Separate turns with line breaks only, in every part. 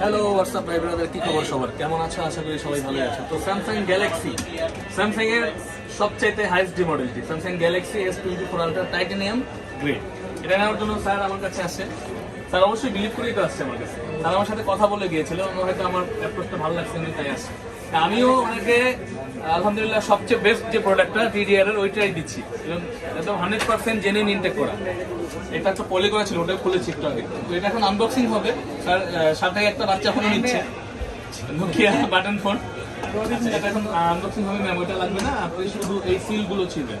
Hello WhatsApp ভাই brother কি খবর সবার? কেমন আছো? আশা করি সবাই ভালো আছে। তো স্যামসাং গ্যালাক্সি স্যামসাং এর সবচাইতে হাইস্ট যে মডেলটি Samsung Galaxy S twenty four ultra titanium grey এটা নেওয়ার জন্য স্যার আমার কাছে আসে স্যার অবশ্যই বিলিভ করেই তো আসছে আমার কাছে। স্যার আমার সাথে কথা বলে গিয়েছিল আমার হয়তো আমার অ্যাপ্রোচটা ভালো লাগছে না তাই আসছে। আমিও ওনাকে, আলহামদুলিল্লাহ, সবচেয়ে বেস্ট যে প্রোডাক্টটা টিডিআর এর, ওইটাই দিচ্ছি। এবং একদম হান্ড্রেড পার্সেন্ট জেনুইন ইনটেক করা। এটা একটা পলি করা ছিল ওটা খুলেছি একটু আগে। তো এটা এখন আনবক্সিং হবে। স্যার সাথে একটা বাচ্চা ফোন নিচ্ছে। নোকিয়া বাটন ফোন এটা এখন আনবক্সিং হবে ম্যাম ওইটা লাগবে না। আপনি শুধু এই সিলগুলো ছিলবেন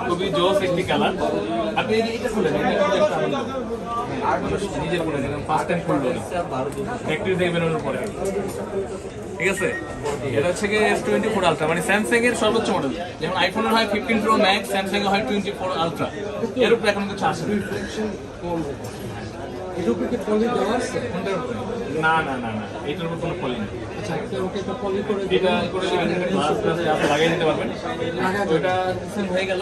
খুবই জোস একটি কালার আপনি এটা হ্যাঁ, মানুষ নিজে ফার্স্ট টাইম খুললো ফ্যাক্টরি থেকে বেরোনোর পরে। ঠিক আছে? এটা হচ্ছে গিয়ে এস টোয়েন্টি ফোর আলট্রা মানে স্যামসাং এর সর্বোচ্চ মডেল যেমন আইফোনের হয় ফিফটিন প্রো ম্যাক্স স্যামসাং এর হয় টোয়েন্টি ফোর আলট্রা এর উপরে এখন কিছু আসে? না। না না না এটার উপর কোনো ফলি নেই।
একটা ওকে একটা পলি করে
এটা করে দিবেন। গ্লাস গ্লাস আপনি লাগিয়ে দিতে পারবেন। ওইটা সিস্টেম হয়ে গেল।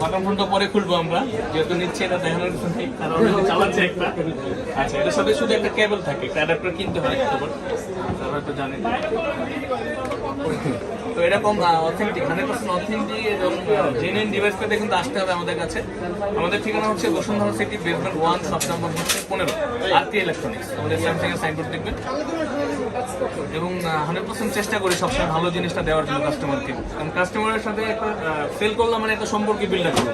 বাটন ফোনটা পরে খুলবো আমরা। যেহেতু নিচ্ছে এটা দেখানোর কিছু নেই। কারণ চালাচ্ছে একটা। আচ্ছা এটার সাথে শুধু একটা কেবল থাকে। একটা অ্যাডাপ্টার কিনতে হয় তারপর তো জানেন তো এরকম অথেন্টিক হান্ড্রেড পার্সেন্ট অথেন্টিক এবং জেনুইন ডিভাইস পেতে কিন্তু আসতে হবে আমাদের কাছে। আমাদের ঠিকানা হচ্ছে Bashundhara city basement one shop number হচ্ছে পনেরো আরটি ইলেকট্রনিক্স আমাদের স্যামসাং এর সাইনবোর্ড দেখবেন। এবং হান্ড্রেড পার্সেন্ট চেষ্টা করি সবসময় ভালো জিনিসটা দেওয়ার জন্য কাস্টমারকে কারণ কাস্টমারের সাথে একটা সেল করলাম মানে একটা সম্পর্কে বিল্ড করব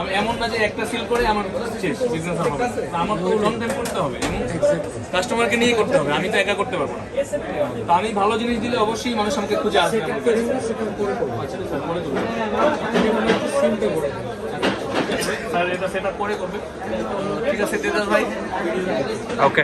আমি এমন না যে একটা সেল করে আমার শেষ বিজনেস হবে আমার তো লং টাইম করতে হবে এবং কাস্টমারকে নিয়ে করতে হবে আমি তো একা করতে পারব না। তো আমি ভালো জিনিস দিলে অবশ্যই মানুষ আমাকে খুঁজে আসবে। আচ্ছা, স্যার, দেবো।
সিমটা করে
স্যার এটা সেটা করে করবে। ঠিক আছে ভাই।
ওকে